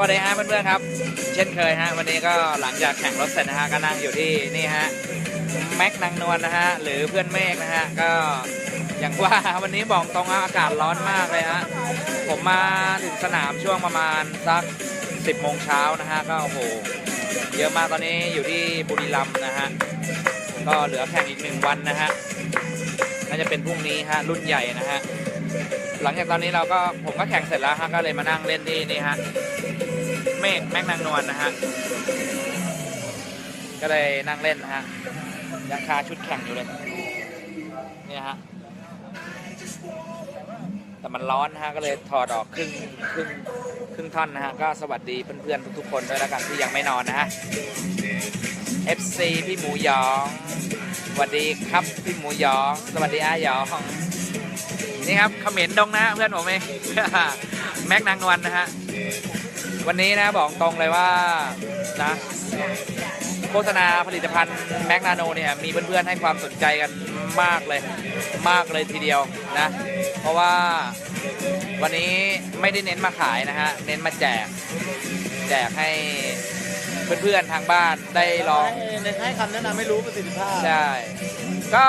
วัสดีฮะเพื่อนๆครับ เช่นเคยฮะวันนี้ก็หลังจากแข่งรถเสร็จนะฮะก็นั่งอยู่ที่นี่ฮะแม็กนางนวลนะฮะหรือเพื่อนเมฆนะฮะก็อย่างว่าวันนี้บอกตรงว่าอากาศร้อนมากเลยฮะผมมาถึงสนามช่วงประมาณสัก 10โมงเช้านะฮะก็โอ้โหเยอะมากตอนนี้อยู่ที่บุรีรัมย์นะฮะก็เหลือแข่งอีกหนึ่งวันนะฮะน่าจะเป็นพรุ่งนี้ฮะรุ่นใหญ่นะฮะหลังจากตอนนี้เราก็ผมก็แข่งเสร็จแล้วฮะก็เลยมานั่งเล่นที่นี่ฮะ เมฆแม็กนางนวลนะฮะ ก็เลยนั่งเล่นนะฮะ ยังคาชุดแข่งอยู่เลย เนี่ยฮะ แต่มันร้อนนะฮะ ก็เลยถอดออกครึ่งครึ่งครึ่งท่อนนะฮะ ก็สวัสดีเพื่อนๆทุกๆคนด้วยแล้วกันที่ยังไม่นอนนะฮะ FC พี่หมูหยองสวัสดีครับพี่หมูหยอง สวัสดีอาหยองนี่ครับเขมรดงนะเพื่อนผมเองแม็กนางนวลนะฮะ วันนี้นะบอกตรงเลยว่านะโฆษณาผลิตภัณฑ์แมกนาโนเนี่ยมีเพื่อนๆให้ความสนใจกันมากเลยมากเลยทีเดียวนะ เพราะว่าวันนี้ไม่ได้เน้นมาขายนะฮะ เน้นมาแจก แจกให้เพื่อนๆทางบ้านได้ลองเน้นให้คำแนะนำไม่รู้ประสิทธิภาพใช่ก็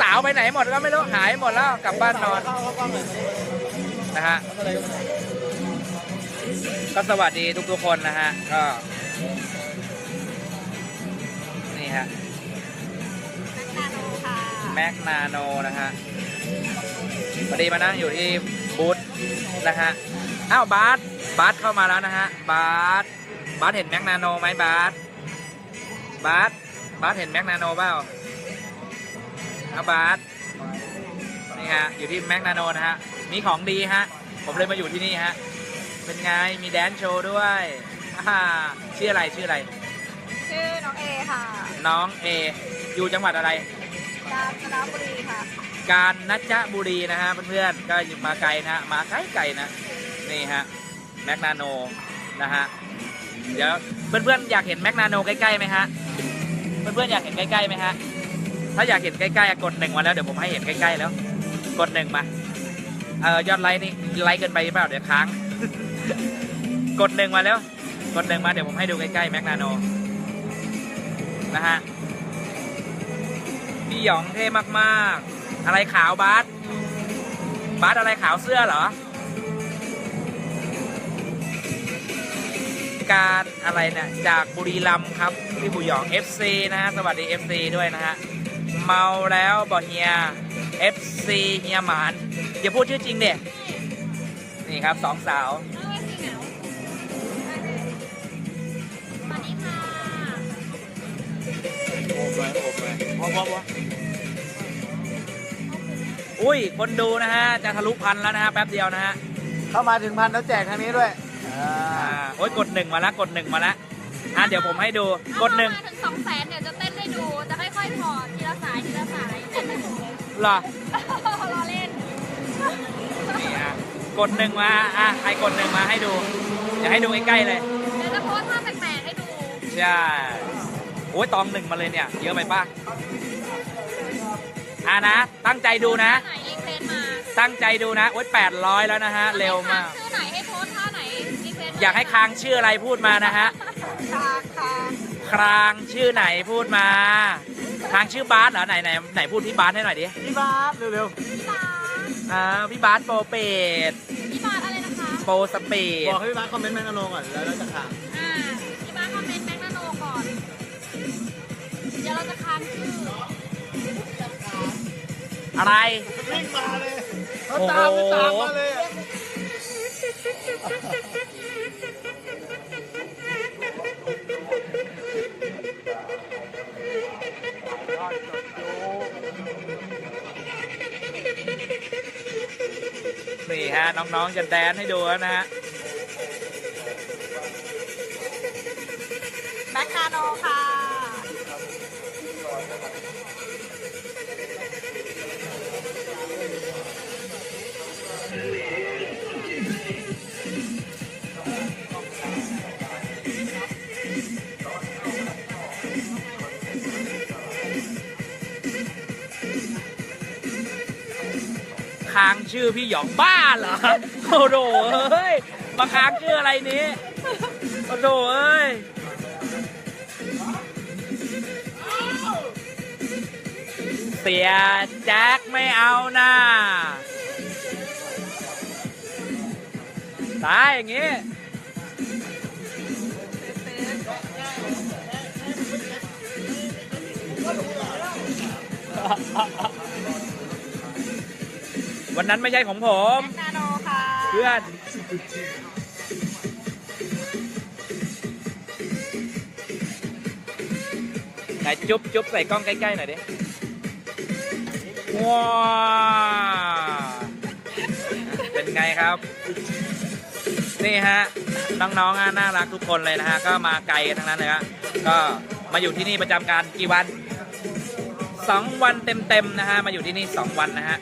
สาวๆไปไหนหมดก็ไม่รู้หายหมดแล้วกลับบ้านนอนนะฮะ ก็สวัสดีทุกๆคนนะฮะ ก็ นี่ฮะ นาโนค่ะแม็กนาโนนะฮะพอดีมานั่งอยู่ที่บูธนะฮะ อ้าวบาสบาสเข้ามาแล้วนะฮะ บาสบาสเห็นแม็กนาโนไหมบาสบาสบาสเห็นแม็กนาโนเปล่าเอาบาสนี่ฮะ อยู่ที่แม็กนาโนนะฮะ มีของดีฮะ ผมเลยมาอยู่ที่นี่ฮะ เป็นไง มีแดนซ์โชว์ด้วยอ่าชื่ออะไรชื่ออะไร ชื่อน้องเอค่ะ น้องเอ อยู่จังหวัดอะไร กาญจนบุรีค่ะ การนัจบุรีนะฮะเพื่อนๆ ก็อยู่มาไกลนะฮะมาไกลไกลๆนะ นี่ฮะแมกนาโนนะฮะ เดี๋ยวเพื่อนๆอยากเห็นแมกนาโนใกล้ๆไหมฮะ เพื่อนๆอยากเห็นใกล้ๆไหมฮะ ถ้าอยากเห็นใกล้ๆอะกดหนึ่งมาแล้วเดี๋ยวผมให้เห็นใกล้ๆแล้ว กดหนึ่งมา เออยอดไลค์นี่ไลค์เกินไปหรือเปล่าเดี๋ยวค้าง กดหนึ่งมาแล้ว กดหนึ่งมาเดี๋ยวผมให้ดูใกล้ๆแมกนาโนนะฮะพี่หยองเท่มากๆ อะไรขาวบาสบาสอะไรขาวเสื้อเหรอ การอะไรเนี่ยจากบุรีรัมย์ครับ พี่บุหยอง FC นะฮะ สวัสดี FC ด้วยนะฮะ เมาแล้วบอเฮีย FC เฮียหมานอย่าพูดชื่อจริงเด็นี่ครับสองสาว อุ้ย คนดูนะฮะ จะทะลุพันแล้วนะฮะ แป๊บเดียวนะฮะ เข้ามาถึงพันแล้วแจกทางนี้ด้วยอ่าอ่าโอ้ยกดหนึ่งมาแล้วกดหนึ่งมาแล้วอะเดี๋ยวผมให้ดูกดหนึ่งถ้ามาถึงสองแสนเดี๋ยวจะเต้นให้ดู จะค่อยๆถอดทีละสายทีละสายเต้นให้ดูเหรอ รอเล่น นี่ฮะกดหนึ่งมา อะใครกดหนึ่งมาให้ดู อยากให้ดูใกล้ๆเลย เดี๋ยวจะโพสท่าแปลกๆให้ดู ใช่ โอ้ยตองหนึ่งมาเลยเนี่ย เยอะไปป่ะ อะนะ ตั้งใจดูนะ ไหนรีเควสมาตั้งใจดูนะโอ้ยแปดร้อยแล้วนะฮะ เร็วมาก ชื่อไหนให้โพสท่าไหนรีเควสมอยากให้ค้างชื่ออะไรพูดมานะฮะ ค่ะค่ะครางชื่อไหนพูดมา ครางชื่อบาสเหรอไหนไหนไหนพูดพี่บาสให้หน่อยดิ พี่บาสเร็วพี่บาสอ่าพี่บาสโปรเปดพี่บาสอะไรนะคะโปรสปีๆดบอกให้พี่บาสคอมเมนต์แมงกะโนก่อนแล้วเราจะข่าวอ่าพี่บาสคอมเมนต์แม็กนาโนก่อน เดี๋ยวเราจะค้างชื่อ อะไรวิ่งมาเลยเขาตามไปตามมาเลยอะนี่ฮะน้องๆจะแดนให้ดูแล้วนะฮะแม็กนาโนค่ะ ค้างชื่อพี่หยองบ้าเหรอโอ้โหเฮ้ยมาค้างชื่ออะไรนี้โอ้โหเอ้ยเสียแจ็คไม่เอานะตายอย่างงี้ วันนั้นไม่ใช่ของผมแม็กนาโนค่ะเพื่อนไหนจุ๊บจุ๊บใส่กล้องใกล้ๆหน่อยดิว้าวเป็นไงครับ นี่ฮะ น้องๆอะน่ารักทุกคนเลยนะฮะ ก็มาไกลกันทั้งนั้นเลยฮะก็มาอยู่ที่นี่ประจำการกี่วันสองวันเต็มๆนะฮะ มาอยู่ที่นี่สองวันนะฮะ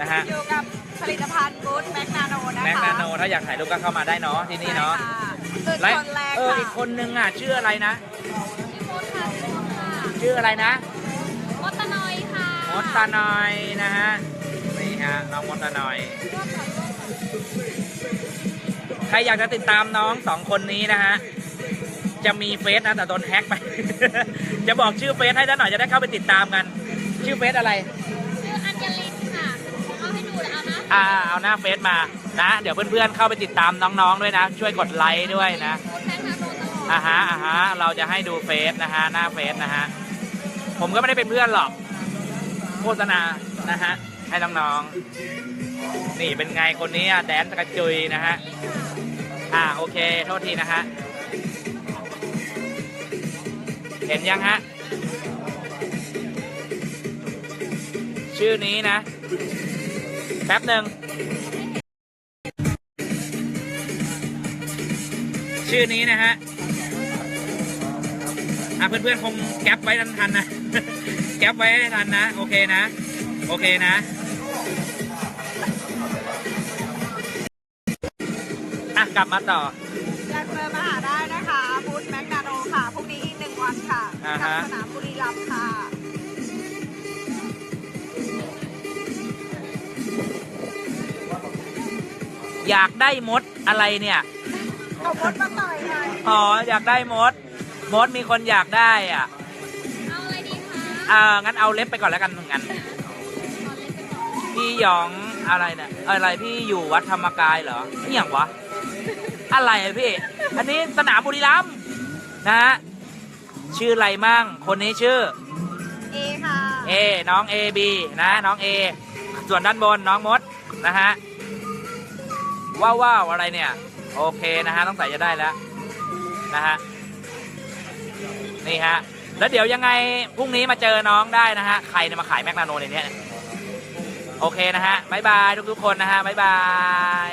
นะฮะอยู่กับผลิตภัณฑ์บูธแม็กนาโนนะคะแม็กนาโนถ้าอยากถ่ายรูปก็เข้ามาได้เนาะที่นี่เนาะใช่ค่ะและจุดคนแรกเออค่ะอีกคนนึงอะชื่ออะไรนะพี่มดค่ะพี่มดค่ะชื่ออะไรนะมดตะนอยค่ะมดตานอยนะฮะนี่ฮะน้องมดตานอยร่วมก่อนร่วมก่อนใครอยากจะติดตามน้องสองคนนี้นะฮะจะมีเฟซนะแต่โดนแฮ็กไป จะบอกชื่อเฟซให้ด้านหน่อยจะได้เข้าไปติดตามกัน ชื่อเฟซอะไร อ่าเอาหน้าเฟซมานะ เดี๋ยวเพื่อนๆเข้าไปติดตามน้องๆด้วยนะ ช่วยกดไลค์ด้วยนะอ่าฮะอ่าฮะเราจะให้ดูเฟซนะฮะหน้าเฟซนะฮะผมก็ไม่ได้เป็นเพื่อนหรอก โฆษณานะฮะให้น้องๆนี่เป็นไงคนนี้อะแดนกระจุยนะฮะอ่าโอเคโทษทีนะฮะเห็นยังฮะชื่อนี้นะ แป๊บหนึ่งชื่อนี้นะฮะอะเพื่อนๆคงแก๊ปไว้ทันทันๆนะ แก๊ปไว้ให้ทันนะ โอเคนะ โอเคนะ อะ กลับมาต่ออยากเจอมาหาได้นะคะบูธแม็กนาโนค่ะพรุ่งนี้อีกหนึ่งวันค่ะอ่ากับฮะ สนามบุรีรัมย์ค่ะ อยากได้มดอะไรเนี่ยเอามดมาต่อยหน่อยอ๋ออยากได้มด มดมีคนอยากได้อะเอาอะไรดีคะอ่างั้นเอาเล็บไปก่อนแล้วกันงั้นเอาเล็กไปก่อนพี่หยองอะไรเนี่ยอะไรพี่อยู่วัดธรรมกายเหรอนี่อย่างวะ อะไรอะพี่ อันนี้สนามบุรีรัมย์นะฮะชื่ออะไรมั่งคนนี้ชื่อเอค่ะเอน้องเอบีนะน้องเอส่วนด้านบนน้องมดนะฮะ ว้าวว้าวอะไรเนี่ย โอเคนะฮะต้องใส่จะได้แล้วนะฮะนี่ฮะแล้วเดี๋ยวยังไงพรุ่งนี้มาเจอน้องได้นะฮะใครเนี่ยมาขายแมกนาโนในเนี้ยโอเคนะฮะบ๊ายบายทุกๆคนนะฮะบ๊ายบาย